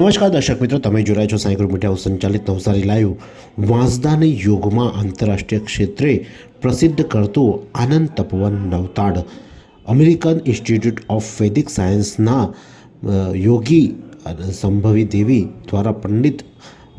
નમસ્કાર, દર્શક મિત્રો. તમે જોડાય છો સાંઈ ગ્રુપ મીડિયા સંચાલિત નવસારી લાઈવ. વાંસદાને યોગમાં આંતરરાષ્ટ્રીય ક્ષેત્રે પ્રસિદ્ધ કરતું Anand Tapovan Navtad. American institute of Vedic સાયન્સના યોગી સંભવી દેવી દ્વારા પંડિત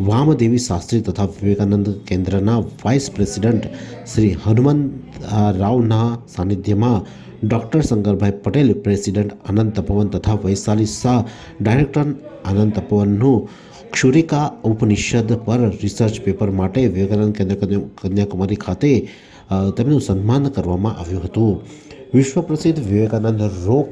વામદેવી શાસ્ત્રી તથા વિવેકાનંદ કેન્દ્રના વાઇસ પ્રેસિડેન્ટ શ્રી હનુમંત રાવના સાનિધ્યમાં ડૉક્ટર શંકરભાઈ પટેલ, પ્રેસિડેન્ટ આનંદ તપવન તથા વૈશાલી શાહ, ડાયરેક્ટર આનંદ તપવનનું ક્ષુરિકા ઉપનિષદ પર રિસર્ચ પેપર માટે વિવેકાનંદ કેન્દ્ર કન્યાકુમારી ખાતે તેમનું સન્માન કરવામાં આવ્યું હતું. વિશ્વ પ્રસિદ્ધ Vivekananda rock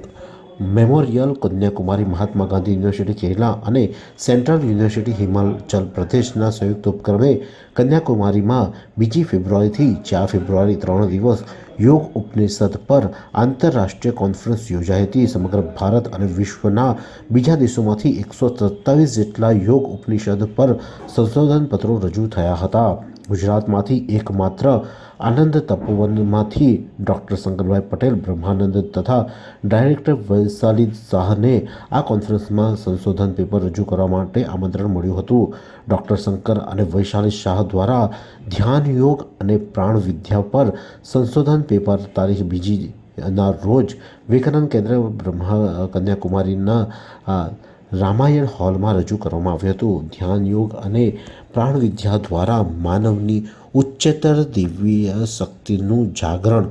memorial Kanyakumari Mahatma Gandhi university Kerala અને સેન્ટ્રલ યુનિવર્સિટી હિમાચલ પ્રદેશના સંયુક્ત ઉપક્રમે કન્યાકુમારીમાં બીજી ફેબ્રુઆરીથી ચાર ફેબ્રુઆરી ત્રણ દિવસ યોગ ઉપનિષદ પર આંતરરાષ્ટ્રીય કોન્ફરન્સ યોજાઈ હતી. સમગ્ર ભારત અને વિશ્વના બીજા દેશોમાંથી એકસો સત્તાવીસ જેટલા યોગ ઉપનિષદ પર સંશોધન પત્રો રજૂ થયા હતા. ગુજરાતમાંથી એકમાત્ર આનંદ તપોવનમાંથી ડૉક્ટર શંકરભાઈ પટેલ, બ્રહ્માનંદ તથા ડાયરેક્ટર વૈશાલી શાહને આ કોન્ફરન્સમાં સંશોધન પેપર રજૂ કરવા માટે આમંત્રણ મળ્યું હતું. ડૉક્ટર શંકર અને વૈશાલી શાહ દ્વારા ધ્યાન યોગ અને પ્રાણ વિદ્યા પર સંશોધન પેપર તારીખ બીજી ના રોજ વિવેકાનંદ કેન્દ્ર બ્રહ્મા કન્યાકુમારીના રામાયણ હોલમાં રજૂ કરવામાં આવ્યું હતું. ધ્યાન યોગ અને પ્રાણ વિદ્યા દ્વારા માનવની ઉચ્ચતર દિવ્ય શક્તિનું જાગરણ,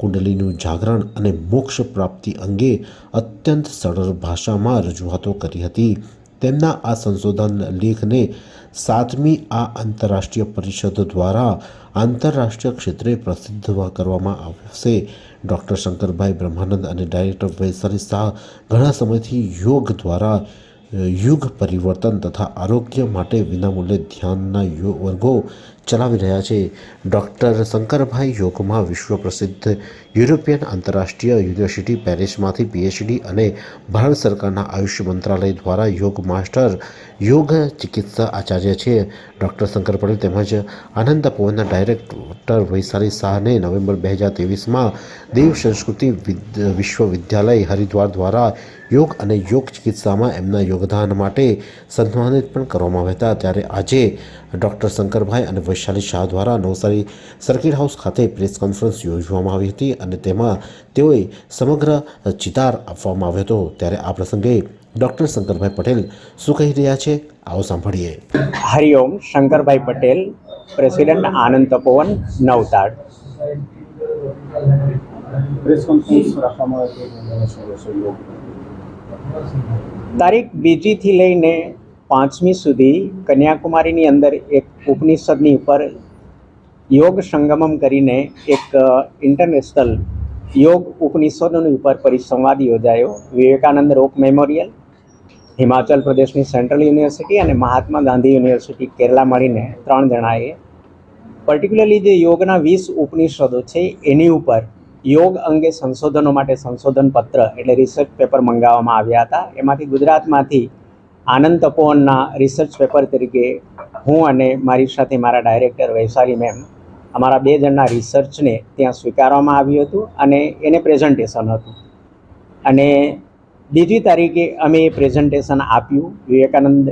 કુંડલીનું જાગરણ અને મોક્ષ પ્રાપ્તિ અંગે અત્યંત સરળ ભાષામાં રજૂઆતો કરી હતી. તેમના આ સંશોધન લેખને સાતમી આ આંતરરાષ્ટ્રીય પરિષદ દ્વારા આંતરરાષ્ટ્રીય ક્ષેત્રે પ્રસિદ્ધ કરવામાં આવશે ડૉક્ટર શંકરભાઈ બ્રહ્માનંદ અને ડાયરેક્ટર વૈશાલી શાહ ઘણા સમયથી યોગ દ્વારા યુગ પરિવર્તન તથા આરોગ્ય માટે વિનામૂલ્યે ધ્યાનના વર્ગો ચલાવી રહ્યા છે. ડૉક્ટર શંકરભાઈ યોગમાં વિશ્વ પ્રસિદ્ધ યુરોપિયન આંતરરાષ્ટ્રીય યુનિવર્સિટી પેરિસમાંથી પીએચડી અને ભારત સરકારના આયુષ મંત્રાલય દ્વારા યોગ માસ્ટર, યોગ ચિકિત્સા આચાર્ય છે. ડૉક્ટર શંકર પટેલ તેમજ આનંદ તપોવનના ડાયરેક્ટર વૈશાલી શાહને નવેમ્બર બે હજાર ત્રેવીસમાં દેવ સંસ્કૃતિ વિદ- વિશ્વવિદ્યાલય હરિદ્વાર દ્વારા યોગ અને યોગ ચિકિત્સામાં એમના યોગદાન માટે સન્માનિત પણ કરવામાં આવ્યા હતા. ત્યારે આજે ડૉક્ટર શંકરભાઈ અને વૈશાલી શાહ દ્વારા નવસારી સર્કિટ હાઉસ ખાતે પ્રેસ કોન્ફરન્સ યોજવામાં આવી હતી અને તેમાં તેઓએ સમગ્ર ચિતાર આપવામાં આવ્યો હતો. ત્યારે આ પ્રસંગે ડૉક્ટર શંકરભાઈ પટેલ શું કહી રહ્યા છે આવો સાંભળીએ. Hariom Shankarbhai Patel president Anand Tapovan Navtad. Press conference રાખવામાં આવે તારીખ બીજીથી લઈને પાંચમી સુધી કન્યાકુમારીની અંદર એક ઉપનિષદની ઉપર યોગ સંગમમ કરીને એક ઇન્ટરનેશનલ યોગ ઉપનિષદોની ઉપર પરિસંવાદ યોજાયો. વિવેકાનંદ રોક મેમોરિયલ, હિમાચલ પ્રદેશની સેન્ટ્રલ યુનિવર્સિટી અને મહાત્મા ગાંધી યુનિવર્સિટી કેરલા મળીને ત્રણ જણાએ. પર્ટિક્યુલરલી જે યોગના વીસ ઉપનિષદો છે, એની ઉપર યોગ અંગે સંશોધનો માટે સંશોધન પત્ર એટલે રિસર્ચ પેપર મંગાવવામાં આવ્યા હતા. એમાંથી ગુજરાતમાંથી આનંદ તપોવનના રિસર્ચ પેપર તરીકે હું અને મારી સાથે મારા ડાયરેક્ટર વૈશાલી મેમ અમારા બે જણના રિસર્ચને ત્યાં સ્વીકારવામાં આવ્યું હતું અને એને પ્રેઝન્ટેશન હતું. અને બીજી તારીખે અમે એ પ્રેઝન્ટેશન આપ્યું વિવેકાનંદ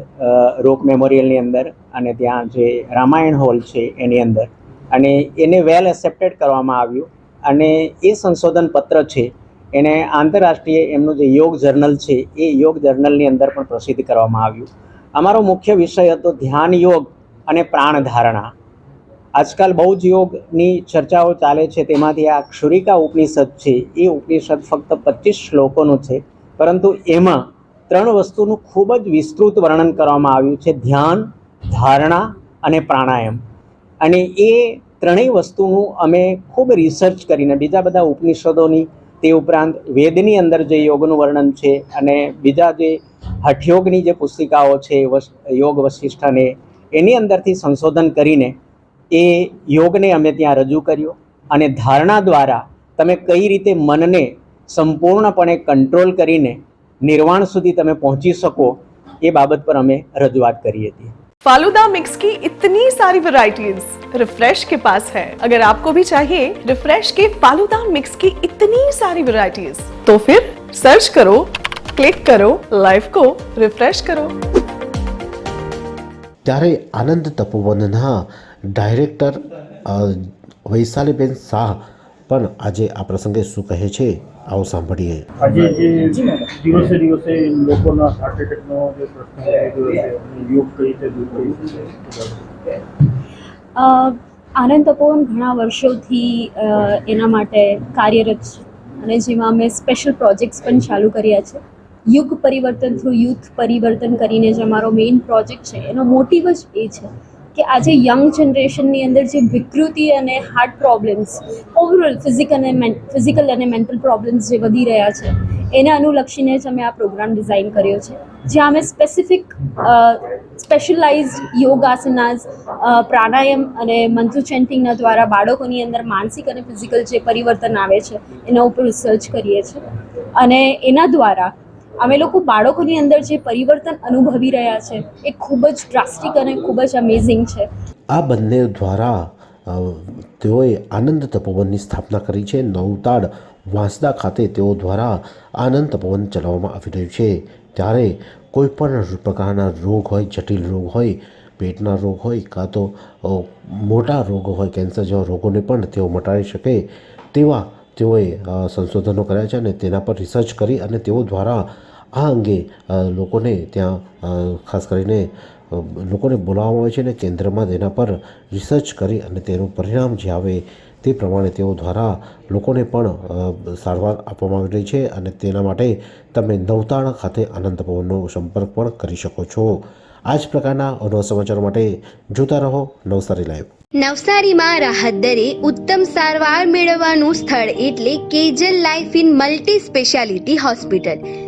રોક મેમોરિયલની અંદર અને ત્યાં જે રામાયણ હોલ છે એની અંદર. અને એને વેલ એક્સેપ્ટેડ કરવામાં આવ્યું. અને એ સંશોધન પત્ર છે એને આંતરરાષ્ટ્રીય એમનું જે યોગ જર્નલ છે, એ યોગ જર્નલની અંદર પણ પ્રસિદ્ધ કરવામાં આવ્યું. અમારો મુખ્ય વિષય હતો ધ્યાન યોગ અને પ્રાણ ધારણા. આજકાલ બહુ જ યોગની ચર્ચાઓ ચાલે છે, તેમાંથી આ ક્ષુરિકા ઉપનિષદ છે, એ ઉપનિષદ ફક્ત પચીસ શ્લોકોનું છે, પરંતુ એમાં ત્રણ વસ્તુનું ખૂબ જ વિસ્તૃત વર્ણન કરવામાં આવ્યું છે, ધ્યાન, ધારણા અને પ્રાણાયામ. અને એ ત્રણેય વસ્તુનું અમે ખૂબ રિસર્ચ કરીને, બીજા બધા ઉપનિષદોની તે ઉપરાંત વેદની અંદર જે યોગનું વર્ણન છે અને બીજા જે હઠયોગની જે પુસ્તિકાઓ છે યોગ વશિષ્ઠને, એની અંદરથી સંશોધન કરીને એ યોગને અમે ત્યાં રજૂ કર્યો અને ધારણા દ્વારા તમે કઈ રીતે મનને સંપૂર્ણપણે કંટ્રોલ કરીને નિર્વાણ સુધી તમે પહોંચી શકો એ બાબત પર અમે રજૂઆત કરી હતી ફાલુદા મિક્સ કી ઇતની સારી વેરાયટીઝ. रिफ्रेश के पास है अगर आपको भी चाहिए रिफ्रेश के फालूदा मिक्स की इतनी सारी वैरायटीज तो फिर सर्च करो क्लिक करो लाइफ को रिफ्रेश करो ત્યારે આનંદ તપોવનના ડાયરેક્ટર અ, વૈશાલીબેન શાહ પણ આજે આ પ્રસંગે શું કહે છે આવો સાંભળીએ આજે જે દિવસે દિવસે લોકોના હાર્ટ એટેકનો જે પ્રશ્ન થઈ રહ્યો છે અને યોગ કઈ રીતે દૂર કરી શકે અ, આનંદ તપોવન ઘણા વર્ષોથી એના માટે કાર્યરત છે. અને જેમાં અમે સ્પેશિયલ પ્રોજેક્ટ્સ પણ ચાલુ કર્યા છે. યુગ પરિવર્તન થ્રુ યુથ પરિવર્તન કરીને જે અમારો મેઇન પ્રોજેક્ટ છે, એનો મોટિવ જ એ છે કે આજે યંગ જનરેશનની અંદર જે વિકૃતિ અને હાર્ટ પ્રોબ્લેમ્સ ઓવરઓલ ફિઝિકલ અને ફિઝિકલ અને મેન્ટલ પ્રોબ્લેમ્સ જે વધી રહ્યા છે એને અનુલક્ષીને જ અમે આ પ્રોગ્રામ ડિઝાઇન કર્યો છે. જ્યાં અમે સ્પેસિફિક સ્પેશિયલાઇઝડ યોગાસનાસ પ્રાણાયામ અને મંત્ર ચેન્ટિંગના દ્વારા બાળકોની અંદર માનસિક અને ફિઝિકલ જે પરિવર્તન આવે છે, એના ઉપર રિસર્ચ કરીએ છીએ. અને એના દ્વારા અમે લોકો બાળકોની અંદર જે પરિવર્તન અનુભવી રહ્યા છે, એ ખૂબ જ ડ્રાસ્ટિક અને ખૂબ જ અમેઝિંગ છે. આ બંને દ્વારા તેઓએ આનંદ તપોવનની સ્થાપના કરી છે. નવતાડ વાંસદા ખાતે તેઓ દ્વારા આનંદ તપોવન ચલાવવામાં આવી રહ્યું છે. ત્યારે કોઈ પણ પ્રકારના રોગ હોય, જટિલ રોગ હોય, પેટના રોગ હોય કાં તો મોટા રોગો હોય, કેન્સર જેવા રોગોને પણ તેઓ મટાડી શકે તેવા તેઓએ સંશોધનો કર્યા છે અને તેના પર રિસર્ચ કરી અને તેઓ દ્વારા આ અંગે લોકોને ત્યાં ખાસ કરીને લોકોને બોલાવવામાં આવે છે અને કેન્દ્રમાં તેના પર રિસર્ચ કરી અને તેનું પરિણામ જે આવે તે પ્રમાણે તેઓ દ્વારા લોકોને પણ સારવાર આપવામાં આવી રહી છે અને તેના માટે તમે નવતાણા ખાતે આનંદ ભવનનો સંપર્ક પણ કરી શકો છો. આ જ પ્રકારના અનવા સમાચારો માટે જોતા રહો નવસારી લાઈવ. નવસારીમાં રાહત દરે ઉત્તમ સારવાર મેળવવાનું સ્થળ એટલે Kejal life in multi speciality hospital.